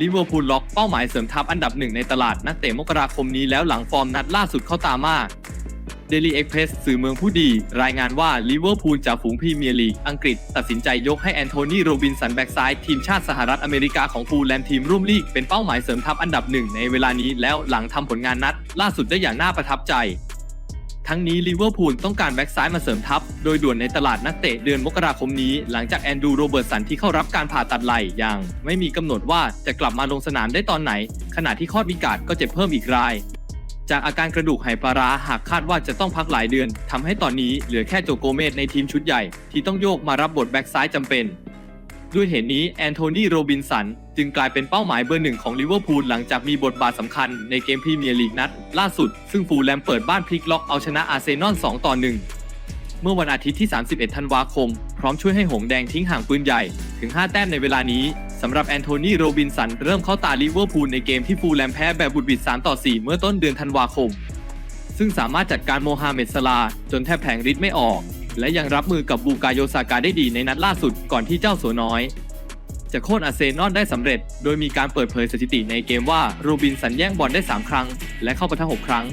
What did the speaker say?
ลิเวอร์พูลล็อกเป้าหมายเสริมทัพอันดับหนึ่งในตลาดนักเตะมกราคมนี้แล้วหลังฟอร์มนัดล่าสุดเข้าตามาเดลี่เอ็กเพรสสื่อเมืองผู้ดี รายงานว่าลิเวอร์พูลจากฝูงพรีเมียร์ลีกอังกฤษ ตัดสินใจยกให้แอนโทนีโรบินสันแบ็กซ้าย ทีมชาติสหรัฐอเมริกาของฟูลแลมทีมร่วมลีก เป็นเป้าหมายเสริมทัพอันดับหนึ่งในเวลานี้แล้วหลังทำผลงานนัด ล่าสุดได้อย่างน่าประทับใจ ทั้งนี้ลิเวอร์พูลต้องการแบ็กซ้ายมาเสริมทัพ โดยด่วนในตลาดนักเตะเดือนมกราคมนี้ หลังจากแอนดูโรเบิร์ตสันที่เข้ารับการผ่าตัดไหล่ย่างไม่มีกำหนดว่าจะกลับมาลงสนามได้ตอนไหน ขณะที่คลอดวิกาดก็เจ็บเพิ่มอีกราย จากอาการกระดูกไหปลาร้าหากคาดว่าจะต้องพักหลายเดือนทำให้ตอนนี้เหลือแค่โจโกเมสในทีมชุดใหญ่ ที่ต้องโยกมารับบทแบ็กซ้ายจำเป็น ด้วยเหตุนี้แอนโทนีโรบินสัน จึงกลายเป็นเป้าหมายเบอร์หนึ่งของลิเวอร์พูลหลังจากมีบทบาทสำคัญในเกมพรีเมียร์ลีกนัด ล่าสุด ซึ่งฟูลแลมเปิดบ้านพลิกล็อกเอาชนะอาร์เซนอล 2 ต่อ 1 เมื่อวันอาทิตย์ที่ 31 ธันวาคม พร้อมช่วยให้หงแดงทิ้งห่างปืนใหญ่ ถึง 5 แต้มในเวลานี้สำหรับแอนโทนีโรบินสันเริ่มเข้าตาลิเวอร์พูลในเกมที่ฟูลแลมแพ้แบบบุดบิด3ต่อ 4 เมื่อต้นเดือนธันวาคม ซึ่งสามารถจัดการโมฮาเหม็ดสลาจนแทบแผงฤทธิ์ไม่ออก และยังรับมือกับบูกายโยซากาได้ดีในนัดล่าสุดก่อนที่เจ้าสัวน้อย จะโค่นอาร์เซนอลได้สำเร็จ โดยมีการเปิดเผยสถิติในเกมว่าโรบินสันแย่งบอลได้ 3 ครั้ง และเข้าประทัง6ครั้ง